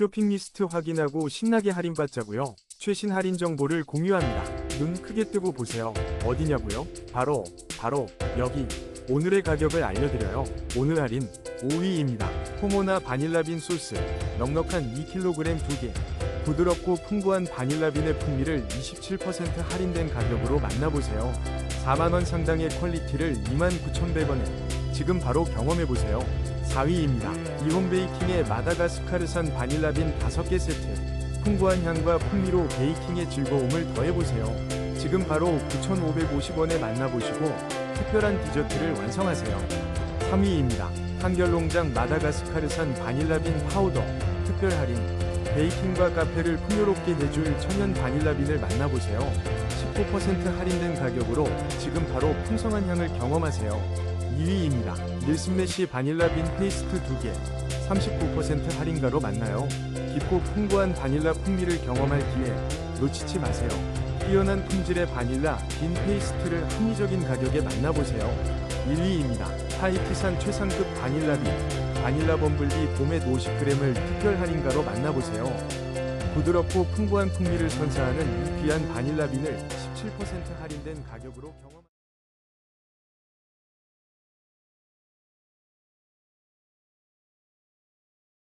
쇼핑 리스트 확인하고 신나게 할인받자고요. 최신 할인 정보를 공유합니다. 눈 크게 뜨고 보세요. 어디냐고요? 바로 바로 여기. 오늘의 가격을 알려드려요. 오늘 할인 5위입니다. 포모나 바닐라빈 소스 넉넉한 2kg 2개. 부드럽고 풍부한 바닐라빈의 풍미를 27% 할인된 가격으로 만나보세요. 4만원 상당의 퀄리티를 29,100원에 지금 바로 경험해보세요. 4위입니다. 이홈 베이킹의 마다가스카르산 바닐라빈 5개 세트. 풍부한 향과 풍미로 베이킹의 즐거움을 더해보세요. 지금 바로 9,550원에 만나보시고 특별한 디저트를 완성하세요. 3위입니다. 한결농장 마다가스카르산 바닐라빈 파우더 특별 할인. 베이킹과 카페를 풍요롭게 해줄 천연 바닐라빈을 만나보세요. 19% 할인된 가격으로 지금 바로 풍성한 향을 경험하세요. 2위입니다. 닐슨메시 바닐라 빈 페이스트 2개 39% 할인가로 만나요. 깊고 풍부한 바닐라 풍미를 경험할 기회 놓치지 마세요. 뛰어난 품질의 바닐라 빈 페이스트를 합리적인 가격에 만나보세요. 1위입니다. 하이티산 최상급 바닐라 빈 바닐라 범블비 봄의 50g을 특별 할인가로 만나보세요. 부드럽고 풍부한 풍미를 선사하는 이 귀한 바닐라 빈을 17% 할인된 가격으로 경험